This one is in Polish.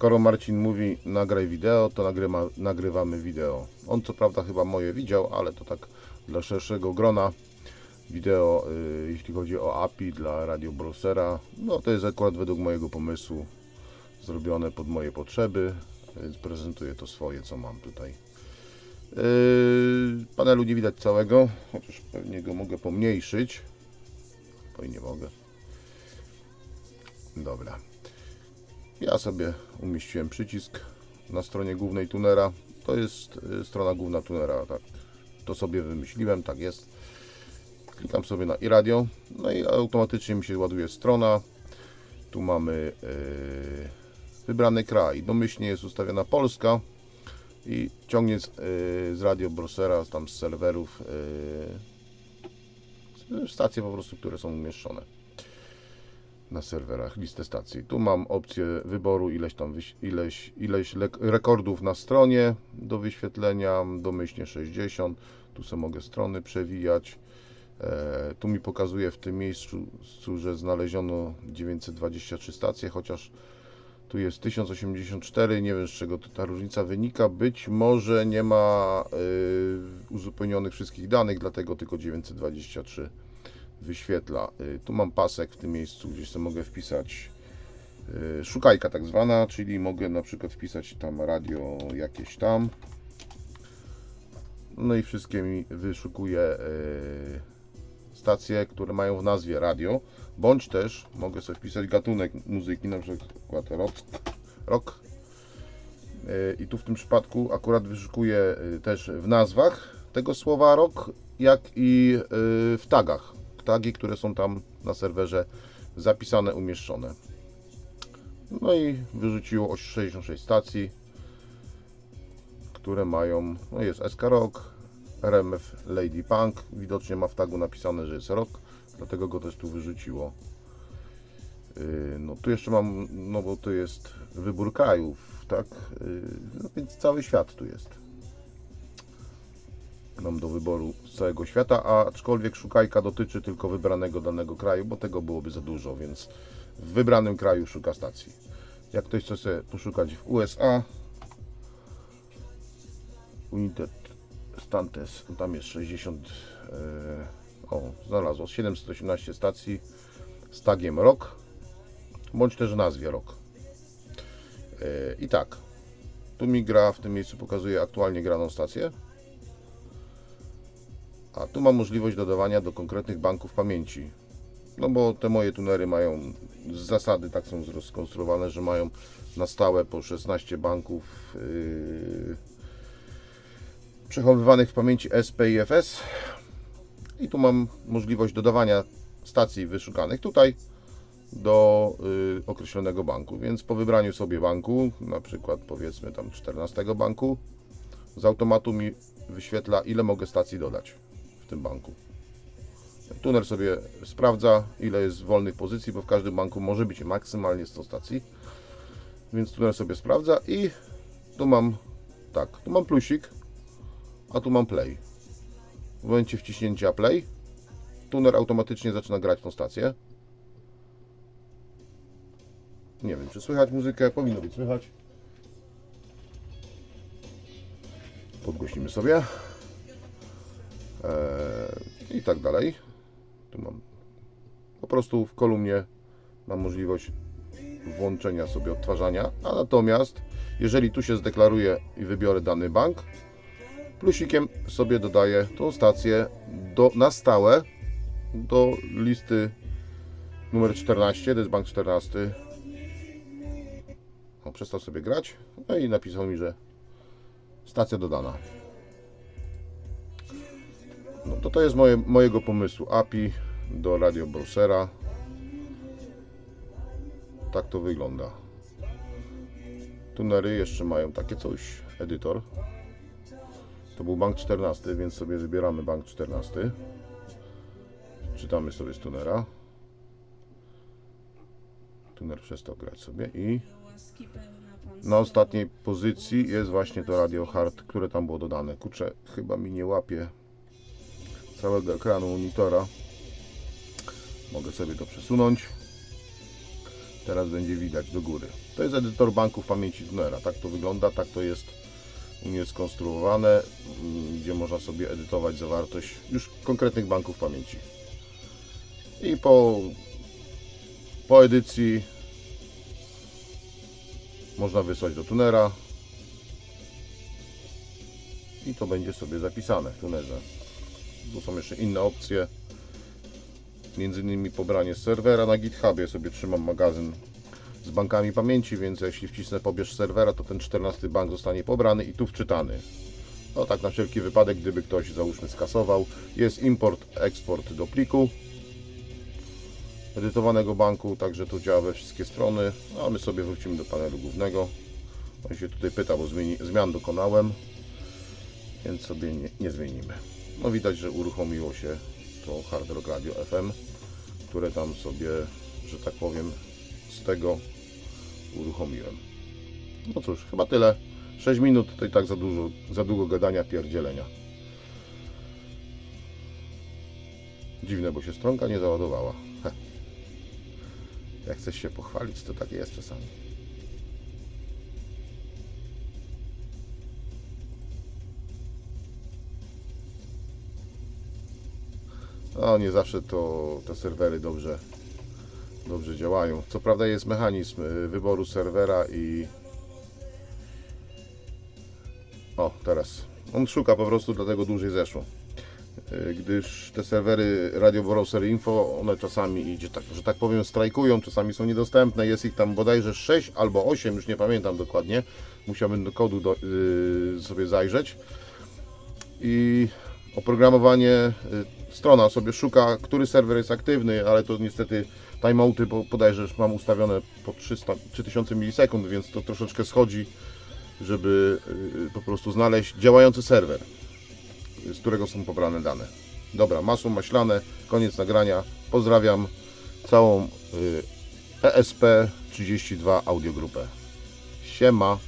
Skoro Marcin mówi nagraj wideo, to nagrywamy wideo. On co prawda chyba moje widział, ale to tak dla szerszego grona wideo, y, jeśli chodzi o API dla Radio Browsera. No to jest akurat według mojego pomysłu zrobione pod moje potrzeby, więc prezentuję to swoje, co mam tutaj. Yy, panelu nie widać całego, chociaż pewnie go mogę pomniejszyć. Bo i nie mogę. Dobra. Ja sobie umieściłem przycisk na stronie głównej tunera. To jest y, strona główna tunera, tak. To sobie wymyśliłem, tak jest. Klikam sobie na iRadio, no i automatycznie mi się ładuje strona. Tu mamy y, wybrany kraj. Domyślnie jest ustawiona Polska i ciągnie z, y, z Radio tam z serwerów y, stacje po prostu, które są umieszczone na serwerach, listę stacji. Tu mam opcję wyboru ileś tam ileś, ileś rekordów na stronie do wyświetlenia, domyślnie 60. Tu sobie mogę strony przewijać. E, tu mi pokazuje w tym miejscu, że znaleziono 923 stacje, chociaż tu jest 1084. Nie wiem z czego ta różnica wynika. Być może nie ma y, uzupełnionych wszystkich danych, dlatego tylko 923 wyświetla. Y, Tu mam pasek w tym miejscu, gdzieś sobie mogę wpisać y, szukajka tak zwana, czyli mogę na przykład wpisać tam radio jakieś tam. No i wszystkie mi wyszukuje y, stacje, które mają w nazwie radio, bądź też mogę sobie wpisać gatunek muzyki, na przykład rock. rock. I tu w tym przypadku akurat wyszukuję też w nazwach tego słowa rock, jak i w tagach. Tagi, które są tam na serwerze zapisane, umieszczone. No i wyrzuciło 66 stacji, które mają, no jest SK Rock, RMF Lady Punk, widocznie ma w tagu napisane, że jest rock, dlatego go też tu wyrzuciło. Yy, No tu jeszcze mam, no bo to jest wybór krajów, tak? Yy, No więc cały świat tu jest. Mam do wyboru z całego świata, a aczkolwiek szukajka dotyczy tylko wybranego danego kraju, bo tego byłoby za dużo, więc w wybranym kraju szuka stacji. Jak ktoś chce sobie poszukać w USA, United Stantes, tam jest 60, e, o, znalazło 718 stacji z tagiem ROK, bądź też nazwie ROK. E, I tak, tu mi gra w tym miejscu pokazuje aktualnie graną stację. A tu mam możliwość dodawania do konkretnych banków pamięci. No bo te moje tunery mają z zasady tak są skonstruowane, że mają na stałe po 16 banków yy, przechowywanych w pamięci SP i FS. I tu mam możliwość dodawania stacji wyszukanych tutaj do y, określonego banku. Więc po wybraniu sobie banku, na przykład powiedzmy tam 14 banku, z automatu mi wyświetla ile mogę stacji dodać tym banku. Tuner sobie sprawdza ile jest wolnych pozycji, bo w każdym banku może być maksymalnie 100 stacji. Więc tuner sobie sprawdza i tu mam tak, tu mam plusik, a tu mam play. W momencie wciśnięcia play, tuner automatycznie zaczyna grać tą stację. Nie wiem, czy słychać muzykę, powinno być słychać. Podgłośnimy sobie. Eee, I tak dalej. Tu mam po prostu w kolumnie mam możliwość włączenia sobie odtwarzania, a natomiast jeżeli tu się zdeklaruje i wybiorę dany bank, plusikiem sobie dodaję tą stację do, na stałe do listy numer 14, to jest bank 14. O, przestał sobie grać, no i napisał mi, że stacja dodana. No to to jest moje, mojego pomysłu API do Radio Browsera. Tak to wygląda. Tunery jeszcze mają takie coś, edytor. To był bank 14, więc sobie wybieramy bank 14. Czytamy sobie z tunera. Tuner przestał grać sobie i na ostatniej pozycji jest właśnie to Radio Hard, które tam było dodane. Kurczę, chyba mi nie łapie całego ekranu monitora. Mogę sobie to przesunąć. Teraz będzie widać do góry. To jest edytor banków pamięci tunera. Tak to wygląda, tak to jest u mnie skonstruowane, mm, gdzie można sobie edytować zawartość już konkretnych banków pamięci. I po, po edycji można wysłać do tunera i to będzie sobie zapisane w tunerze. Tu są jeszcze inne opcje, między innymi pobranie serwera na GitHubie sobie trzymam magazyn z bankami pamięci, więc jeśli wcisnę pobierz serwera, to ten 14 bank zostanie pobrany i tu wczytany. No tak na wszelki wypadek, gdyby ktoś załóżmy skasował. Jest import, eksport do pliku edytowanego banku, także to działa we wszystkie strony. No, a my sobie wrócimy do panelu głównego. On się tutaj pyta, bo zmieni, zmian dokonałem, więc sobie nie, nie zmienimy. No widać, że uruchomiło się to Hard Rock Radio FM, które tam sobie, że tak powiem, z tego uruchomiłem. No cóż, chyba tyle. 6 minut to i tak za dużo, za długo gadania, pierdzielenia. Dziwne, bo się stronka nie załadowała. Heh. Jak chcesz się pochwalić, to tak jest czasami. No, nie zawsze to te serwery dobrze, dobrze działają. Co prawda jest mechanizm y, wyboru serwera i o, teraz. On szuka po prostu, dlatego dłużej zeszło. Y, Gdyż te serwery Radio Browser Info, one czasami, tak, że tak powiem, strajkują, czasami są niedostępne. Jest ich tam bodajże 6 albo 8, już nie pamiętam dokładnie. Musiałbym do kodu do, y, sobie zajrzeć. I oprogramowanie, y, strona sobie szuka, który serwer jest aktywny, ale to niestety timeouty bo bodajże już mam ustawione po 300, 3000 milisekund, więc to troszeczkę schodzi żeby y, po prostu znaleźć działający serwer, z którego są pobrane dane. Dobra, masło maślane, koniec nagrania. Pozdrawiam całą y, ESP32 audiogrupę. Siema.